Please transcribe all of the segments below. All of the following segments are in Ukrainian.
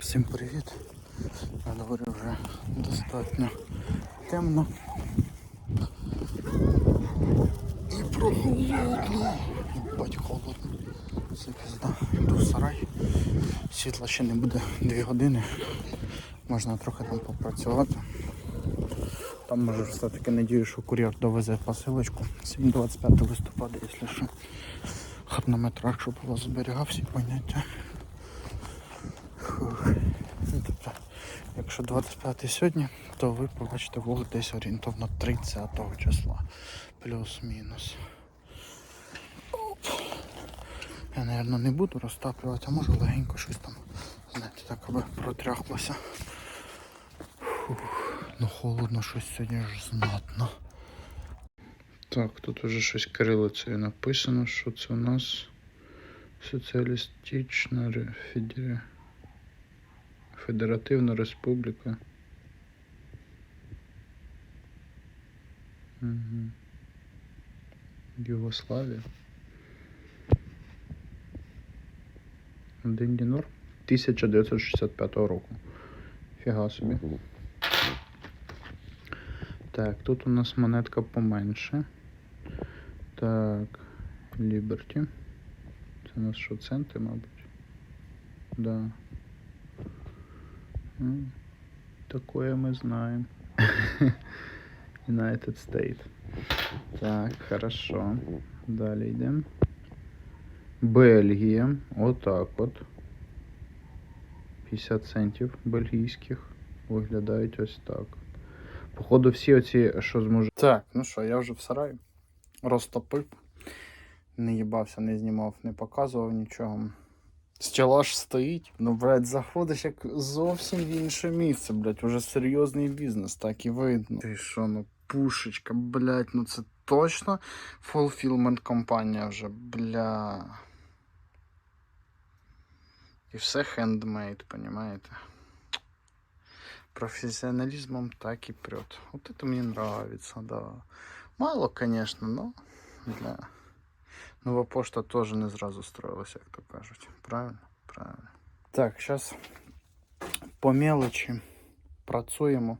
Всім привіт. На дворі вже достатньо темно. І прохолодно. Бать холодно. Це пізда. Йду сарай. Світла ще не буде 2 години. Можна трохи там попрацювати. Там може все-таки надію, що кур'єр довезе посилочку. Сьогодні 25 листопада, якщо що. Хронометраж, щоб у вас зберігав поняття. Тобто, якщо 25 сьогодні, то ви побачите влог десь орієнтовно 30 числа. Плюс-мінус. Я, мабуть, не буду розтаплювати, а може легенько щось там, знаєте, так аби протряхлося. Фух. Ну холодно щось сьогодні ж знатно. Так, тут уже щось кирилицею написано, що це у нас соціалістична ре- федера... Федеративна Республіка. Угу. Югославія. Дінор 1965 року. Фіга собі. Так, тут у нас монетка поменше. Так, Liberty. Це у нас що, центи, мабуть? Да. Такое мы знаем. United States. Так, хорошо. Далі йдемо. Бельгія. Отак от. 50 центів бельгійських. Виглядають ось так. Походу, всі оці, що зможу. Так, ну що, я вже в сараї. Розтопив. Не їбався, не знімав, не показував нічого. Стелаж стоїть, ну, блядь, заходиш як зовсім в інше місце, блядь, уже серйозний бізнес, так і видно. Ти що, ну пушечка, блядь, ну це точно fulfillment компанія вже, бля. І все хендмейд, понимаете? Профессионализмом так и прет. Вот это мне нравится, да. Мало, конечно, но для... Нова пошта теж не зразу строїлася, як то кажуть. Правильно? Правильно. Так, зараз по мелочі працюємо.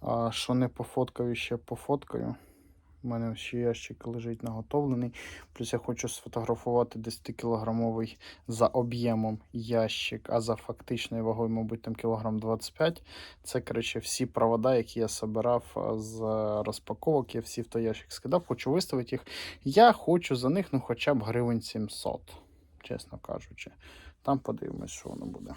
А що не пофоткаю, ще пофоткаю. У мене ще ящик лежить наготовлений. Плюс я хочу сфотографувати 10-кілограмовий за об'ємом ящик, а за фактичною вагою, мабуть, там кілограм 25. Це, коротше, всі провода, які я собирав з розпаковок, я всі в той ящик скидав, хочу виставити їх. Я хочу за них ну хоча б гривень 700, чесно кажучи. Там подивимось, що воно буде.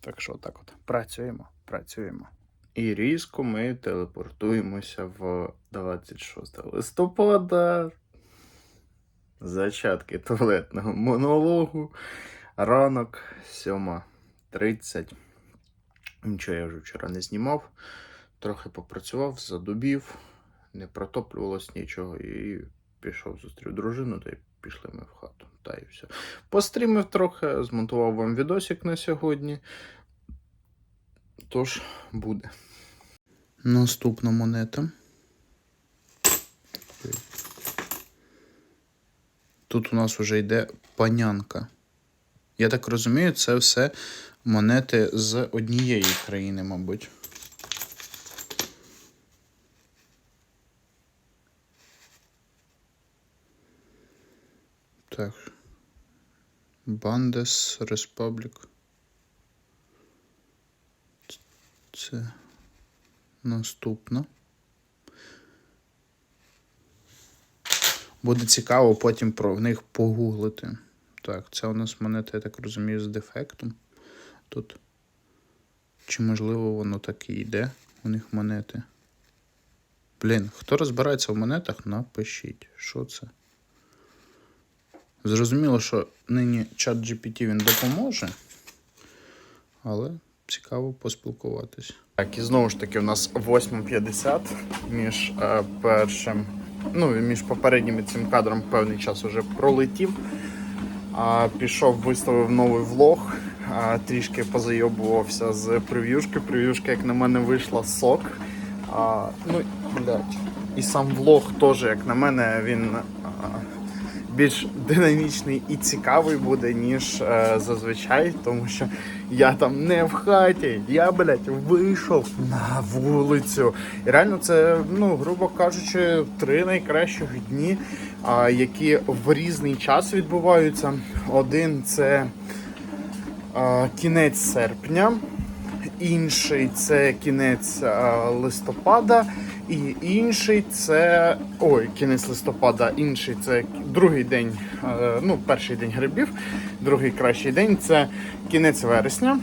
Так що так от працюємо, працюємо. І різко ми телепортуємося в 26 листопада. Зачатки туалетного монологу. Ранок 7.30. Нічого я вже вчора не знімав. Трохи попрацював, задубів, не протоплювалось нічого і пішов зустрів дружину, та й пішли ми в хату. Та і все. Пострімив трохи, змонтував вам відосик на сьогодні. Тож буде. Наступна монета. Тут у нас вже йде панянка. Я так розумію, це все монети з однієї країни, мабуть. Так. Бандес Республік. Це наступна. Буде цікаво потім про в них погуглити. Так, це у нас монета, я так розумію, з дефектом. Тут. Чи можливо воно так і йде? У них монети. Блін, хто розбирається в монетах, напишіть, що це. Зрозуміло, що нині чат GPT він допоможе, але цікаво поспілкуватись. Так, і знову ж таки, у нас 8.50 між е, першим, ну, між попереднім і цим кадром певний час уже пролетів. А, пішов, виставив новий влог, а, трішки позайобувався з прев'юшки. Прев'юшка, як на мене, вийшла сок. А, ну, блядь. І сам влог теж, як на мене, він а, більш динамічний і цікавий буде, ніж е, зазвичай, тому що я там не в хаті, я, блядь, вийшов на вулицю. І реально це, ну, грубо кажучи, три найкращих дні, а, які в різний час відбуваються. Один це а, кінець серпня, інший це кінець а, листопада, і інший це. Ой, кінець листопада, інший це другий день, е, ну, перший день грибів, другий кращий день це кінець вересня.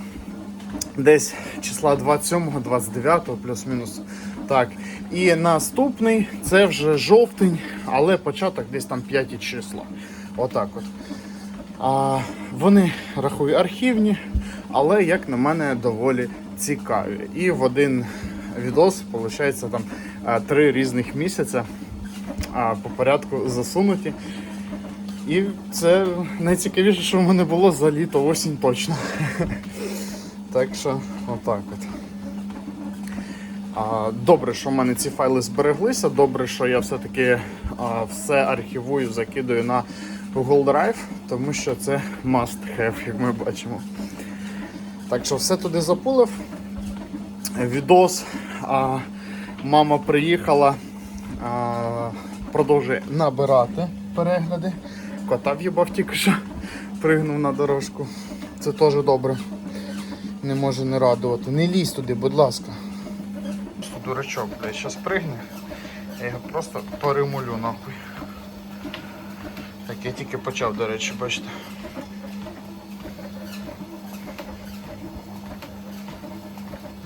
Десь числа 27, 29, плюс-мінус. Так. І наступний це вже жовтень, але початок десь там 5 числа. Отак от. А, вони рахую архівні, але, як на мене, доволі цікаві. І в один відос, виходить, там три різних місяця по порядку засунуті. І це найцікавіше, що в мене було за літо осінь точно. Так що, отак от. Добре, що в мене ці файли збереглися. Добре, що я все-таки все архівую, закидую на Google Drive, тому що це must have, як ми бачимо. Так що все туди запулив. Відос. А, мама приїхала, а, продовжує набирати перегляди. Кота в'їбав тільки що пригнув на дорожку. Це теж добре. Не може не радувати. Не лізь туди, будь ласка. Дурачок, блядь, зараз пригне. Я його просто перемолю нахуй. Так, я тільки почав, до речі, бачите.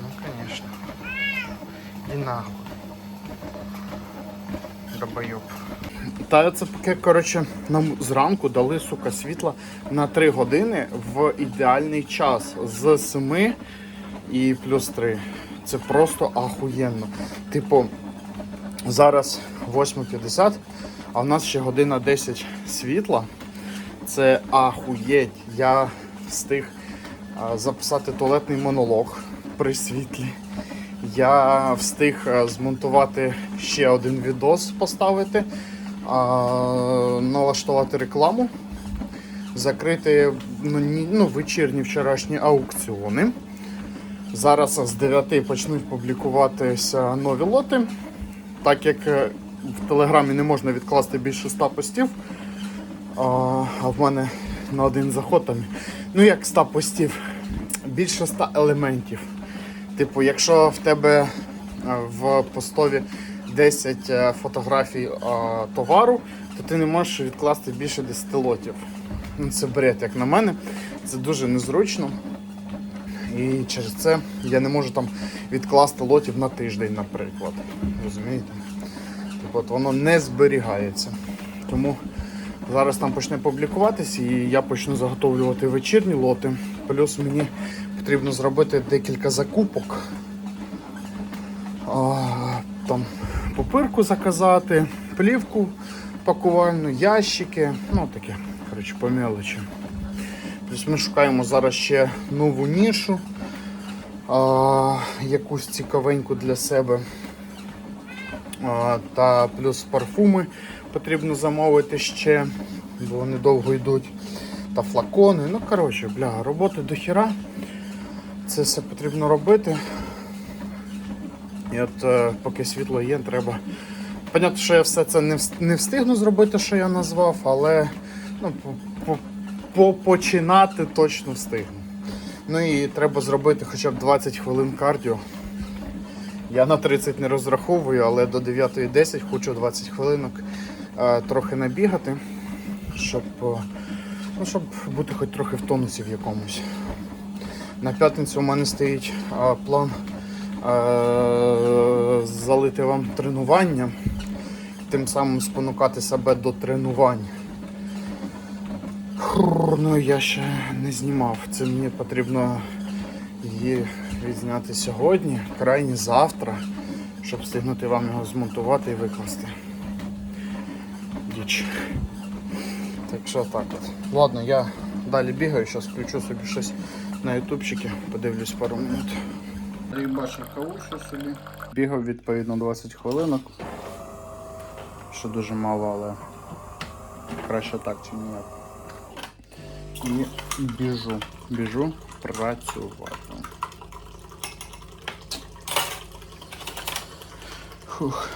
Ну, конечно. І нахуй. Долбойоб. Та це поки, коротше, нам зранку дали, сука, світла на 3 години в ідеальний час з 7 і плюс 3. Це просто ахуєнно. Типу, зараз 8.50, а в нас ще година 10 світла. Це ахуєть. Я встиг записати туалетний монолог при світлі. Я встиг змонтувати ще один відос, поставити, налаштувати рекламу, закрити ну, ну, вечірні вчорашні аукціони. Зараз з 9 почнуть публікуватися нові лоти. Так як е, в Телеграмі не можна відкласти більше 100 постів, а в мене на один заход там, ну як 100 постів, більше 100 елементів. Типу, якщо в тебе е, в постові 10 е, фотографій е, товару, то ти не можеш відкласти більше 10 лотів. Ну, Це бред, як на мене. Це дуже незручно. І через це я не можу там відкласти лотів на тиждень, наприклад. Розумієте? Тобто от воно не зберігається. Тому зараз там почне публікуватись і я почну заготовлювати вечірні лоти. Плюс мені потрібно зробити декілька закупок. А, там попирку заказати, плівку пакувальну, ящики, ну таке, коротше, по мелочі. Плюс ми шукаємо зараз ще нову нішу, а, якусь цікавеньку для себе. А, та плюс парфуми потрібно замовити ще, бо вони довго йдуть. Та флакони. Ну, коротше, бля, роботи до хіра. Це все потрібно робити. І от е, поки світло є, треба. Понятно, що я все це не, встигну зробити, що я назвав, але ну, по- по- попочинати точно встигну. Ну і треба зробити хоча б 20 хвилин кардіо. Я на 30 не розраховую, але до 9.10 хочу 20 хвилинок е, трохи набігати, щоб, е, ну, щоб бути хоч трохи в тонусі в якомусь. На п'ятницю у мене стоїть план залити вам тренування, тим самим спонукати себе до тренувань. Ну я ще не знімав. Це мені потрібно її відзняти сьогодні, крайні завтра, щоб встигнути вам його змонтувати і викласти. Діч. Так що так от. Ладно, я далі бігаю, зараз включу собі щось на ютубчики, подивлюсь пару минут. Рибачив каушу собі. Бігав відповідно 20 хвилинок, що дуже мало, але краще так, чи ніяк. І біжу, біжу працювати. Фух.